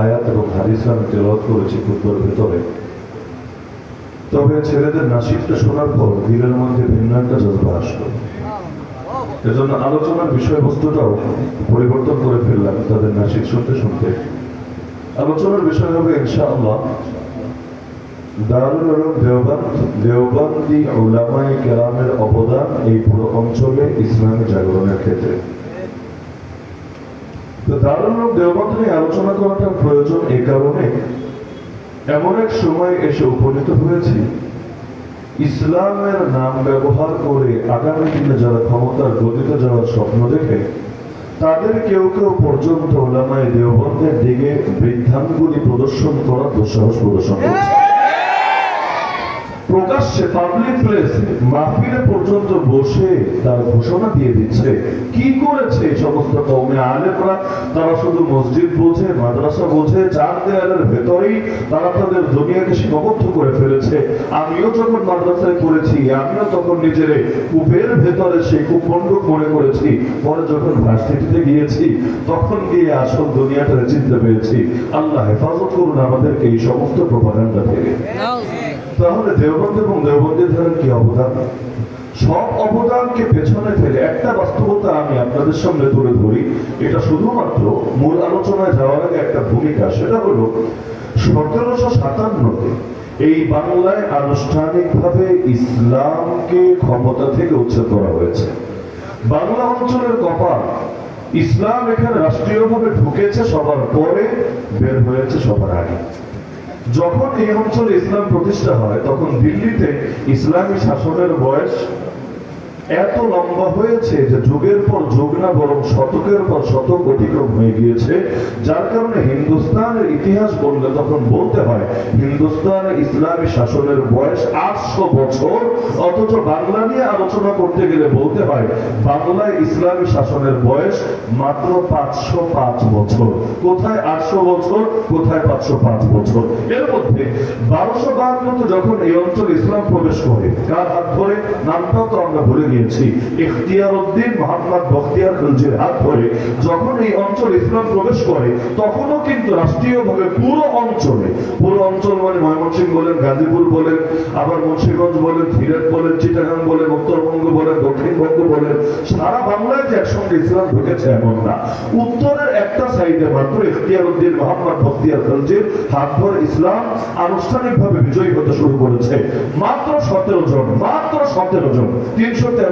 আয়াত এবং হাদিস আমি তেলাওয়াত করেছি ভেতরে। তবে ছেলেদের নাসিকটা শোনার পর দিলের মধ্যে ভিন্ন একটা আসলো। এজন্য আলোচনার বিষয়বস্তুটাও পরিবর্তন করে ফেললাম তাদের নাসিক শুনতে শুনতে। আলোচনার বিষয় হবে, ইনশাআল্লাহ, দারুল দেওবান্দি উলামায়ে কেরামের অবদান এই পুরো অঞ্চলে ইসলামী জাগরণের ক্ষেত্রে। তো দেওবন্দ নিয়ে আলোচনা করাটা প্রয়োজন এই কারণে। এমন এক সময় এসে উপনীত হয়েছি। ইসলামের নাম ব্যবহার করে আগামী দিনে যারা ক্ষমতার গতিতে যাওয়ার স্বপ্ন দেখে, তাদের কেউ কেউ পর্যন্ত ওলামায় দেওবন্দের দিকে বৃদ্ধাঙ্গুলি প্রদর্শন করার দুঃসাহস প্রদর্শন করছে। প্রকাশ্যে পাবলিক প্লেসে মাহফিলে পর্যন্ত বসে তার ঘোষণা দিয়ে দিচ্ছে। কি করেছে এই সমস্ত কৌমে আলেমরা? তারা শুধু মসজিদ বোঝে মাদ্রাসা বোঝে চার দেয়ালের ভেতরেই তারা তাদের দুনিয়াকে সীমাবদ্ধ করে ফেলেছে। আমিও যখন মাদ্রাসায় পড়েছি, আমিও তখন নিজের কূপের ভেতরে সেই কূপমণ্ডক মনে করেছি। পরে যখন ভার্সিটিতে গিয়েছি, তখন গিয়ে আসল দুনিয়াটা চিনতে পেরেছি। আল্লাহ হেফাজত করুন আমাদেরকে এই সমস্ত প্রপাগান্ডা থেকে। তাহলে দেওবন্দ এবং দেওবন্দের ধারার কি অবদান? সব অবদানকে পেছনে ফেলে একটা বাস্তবতা আমি আপনাদের সামনে তুলে ধরি। এটা শুধুমাত্র মূল আলোচনায় যাওয়ার আগে একটা ভূমিকা, সেটা হলো সতেরোশো সাতান্নতে এই বাংলায় আনুষ্ঠানিকভাবে ইসলামকে ক্ষমতা থেকে উচ্ছেদ করা হয়েছে। বাংলা অঞ্চলের কপাল, ইসলাম এখানে রাষ্ট্রীয়ভাবে ঢুকেছে সবার পরে, বের হয়েছে সবার আগে। যখন এই অঞ্চলে ইসলাম প্রতিষ্ঠা হয় তখন দিল্লিতে ইসলামী শাসনের বয়স এত লম্বা হয়েছে যে যুগের পর যুগ না, বরং শতকের পর শতক অতিক্রম হয়ে গিয়েছে। যার কারণে হিন্দুস্তানের ইতিহাস বললে তখন বলতে হয় হিন্দুস্তানের ইসলামী শাসনের বয়স আটশো বছর, অথচ বাংলা নিয়ে আলোচনা করতে গেলে বলতে হয়, বাংলায় ইসলামী শাসনের বয়স মাত্র পাঁচশো পাঁচ বছর। কোথায় আটশো বছর, কোথায় পাঁচশো পাঁচ বছর? এর মধ্যে বারোশো বাহান্নতে যখন এই অঞ্চলে ইসলাম প্রবেশ করে, কার হাত ধরে? নামটাও তো আমরা ভুলে গিয়েছি ইখতিয়ার উদ্দিন মোহাম্মদ বখতিয়ার খলজির হাত ধরে যখন এই অঞ্চল ইসলাম প্রবেশ করে, তখনও কিন্তু রাষ্ট্রীয়ভাবে পুরো অঞ্চলে, পুরো অঞ্চল মানে ময়মনসিংহ বলেন, গাজীপুর বলেন, আবার মুন্সিগঞ্জ বলেন সিলেট বলেন, চিটাগাং বলেন, উত্তরবঙ্গ বলেন, দক্ষিণবঙ্গ বলেন, সারা বাংলায় যে একসঙ্গে ইসলাম ঢুকেছে এমন না। উত্তরের একটা সাইডে মাত্র ইখতিয়ার উদ্দিন মোহাম্মদ বখতিয়ার খলজির হাত ধরে ইসলাম আনুষ্ঠানিকভাবে বিজয়ী হতে শুরু করেছে। মাত্র সতেরো জন, মাত্র সতেরো জন, তিনশো তেরো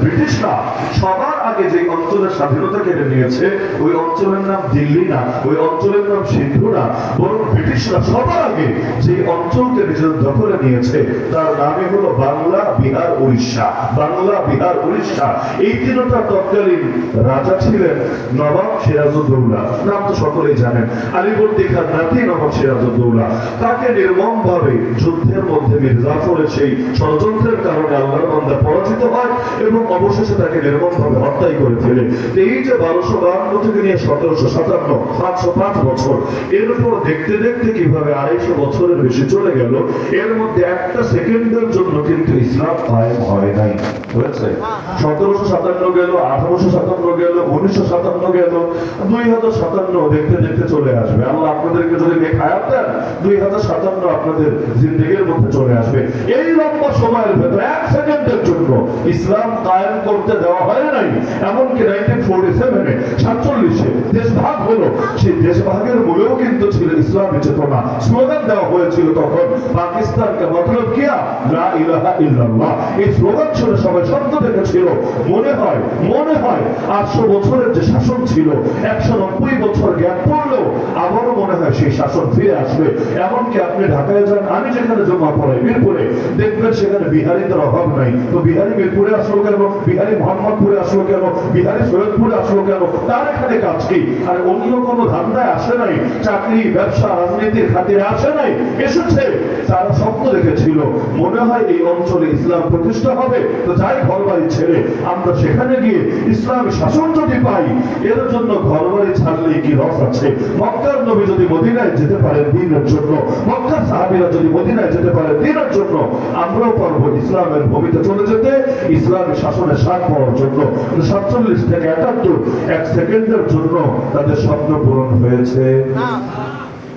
ব্রিটিশরা সবার আগে যে অঞ্চলের স্বাধীনতা কেড়ে নিয়েছে, ওই অঞ্চলের নাম দিল্লি না, ওই অঞ্চলের নাম সিন্ধু না, বরং ব্রিটিশরা সবার আগে যে অঞ্চলকে নিজের দখলে নিয়েছে, তার নামে হলো বাংলা বিহার উড়িষ্যা। বাংলা বিহার উড়িষ্যা। এই তিনটা তৎকালীন রাজা ছিলেন নবাব সিরাজউদ্দৌলা নাম তো সকলেই জানেন। আলিবর্দী খান নাতি নবাব সিরাজউদ্দৌলা তাকে নির্মম ভাবে যুদ্ধের মধ্যে মির্জাফরের সেই ষড়যন্ত্রের কারণে আল্লাহর বান্দা পরাজিত হয় এবং অবশেষে তাকে নির্মম ভাবে হত্যাই করে ফেলে। এই যে বারোশো বাহান্ন থেকে নিয়ে সতেরোশো সাতান্ন, পাঁচশো পাঁচ বছর এরপর দেখতে দেখতে কীভাবে আড়াইশো বছরের বেশি চলে গেল, এর মধ্যে একটা সেকেন্ডের জন্য কিন্তু ইসলাম কায়েম হয় নাই। হয়েছে সতেরোশো সাতান্ন গেল, আঠারোশো সাতান্ন গেল, উনিশশো সাতান্ন গেল, দুই হাজার সাতান্ন দেখতে দেখতে চলে আসবে। আল্লাহ আপনাদেরকে যদি হায়াত দেন, দুই হাজার সাতান্ন আপনাদের জিন্দগির মধ্যে চলে আসবে। এই লম্বা সময়ের ভেতরে এক সেকেন্ডের জন্য ইসলাম কায়েম করতে দেওয়া হয় নাই, এমনকি নাইনটিন ফোর্টি সেভেনে সাতচল্লিশে দেশ ভাগ হলো, সেই দেশ ভাগের মূলেও কিন্তু ছিল ইসলামী চেতনা। স্লোগান দেওয়া হয়েছিল তখন, পাকিস্তানকে মতলব কিয়া? ইলাহা ইল্লাল্লাহ। এই স্লোগান সবাই শব্দ দেখেছিল, মনে হয় মনে হয়, আটশো বছরের যে শাসন ছিল, একশো নব্বই বছর গ্যাপ পড়লেও আবারও মনে হয় সেই শাসন ফিরে আসবে। এমনকি আপনি ঢাকায় যান, আমি যেখানে জমা পড়াই, মিরপুরে, দেখবেন সেখানে বিহারিদের অভাব নাই। তো বিহারি মিরপুরে আসলো কেন? বিহারি মোহাম্মদপুরে আসলো কেন? বিহারি সৈয়দপুরে আসলো কেন? তার এখানে কাজ কি? আর অন্য কোনো ধান্দায় আসে নাই? চাকরি, ব্যবসা, রাজনীতির খাতিরে আসে নাই? এসেছে। তারা স্বপ্ন দেখেছিল। মনে হয় এই অঞ্চলে ইসলাম প্রতিষ্ঠা হবে। তো যাই ঘর বাড়ি ছেড়ে আমরা সেখানে গিয়ে ইসলামী শাসন যদি পাই, এর জন্য ঘর বাড়ি ছাড়লেই কি রস আছে? মক্কার নবী যদি মদিনায় যেতে পারে দিনের জন্য, মক্কার সাহাবিরা যদি মদিনায় যেতে পারে দিনের জন্য, আমরাও পারব ইসলামের ভূমিতে চলে যেতে, ইসলামী শাসনের স্বাদ পাওয়ার জন্য সাতচল্লিশ থেকে একাত্তর এক সেকেন্ডের জন্য তাদের স্বপ্ন পূরণ হয়েছে।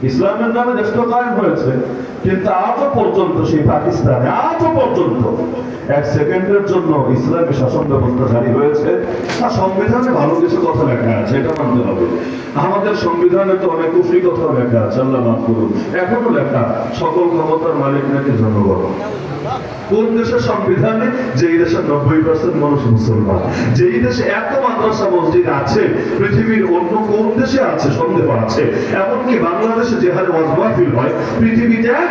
ইসলামের নামে দেশটা কায়েম হয়েছে। কিন্তু আজও পর্যন্ত সেই পাকিস্তানে, আজও পর্যন্ত এক সেকেন্ডের জন্য ইসলামী শাসন ব্যবস্থা জারি হয়েছে। আর সংবিধানে ভালো কিছু কথা লেখা আছে, এটা মানতে হবে। আমাদের সংবিধানে তো অনেক কুফরি কথা লেখা আছে, আল্লাহ মাফ করুন। এখনও লেখা, সকল ক্ষমতার মালিক নাকি জনগণ? কোন দেশের সংবিধানে যেই দেশের নব্বই পার্সেন্ট মানুষ মুসলমান, যেই দেশে এত মাদ্রাসা মসজিদ আছে, পৃথিবীর অন্য কোন দেশে আছে, সন্দেহ আছে। এমনকি বাংলাদেশে যে হারে ওয়াজ হয়, পৃথিবীতে একটা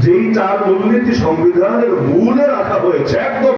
যেই চার মূলনীতি সংবিধানের মূলে রাখা হয়েছে একদম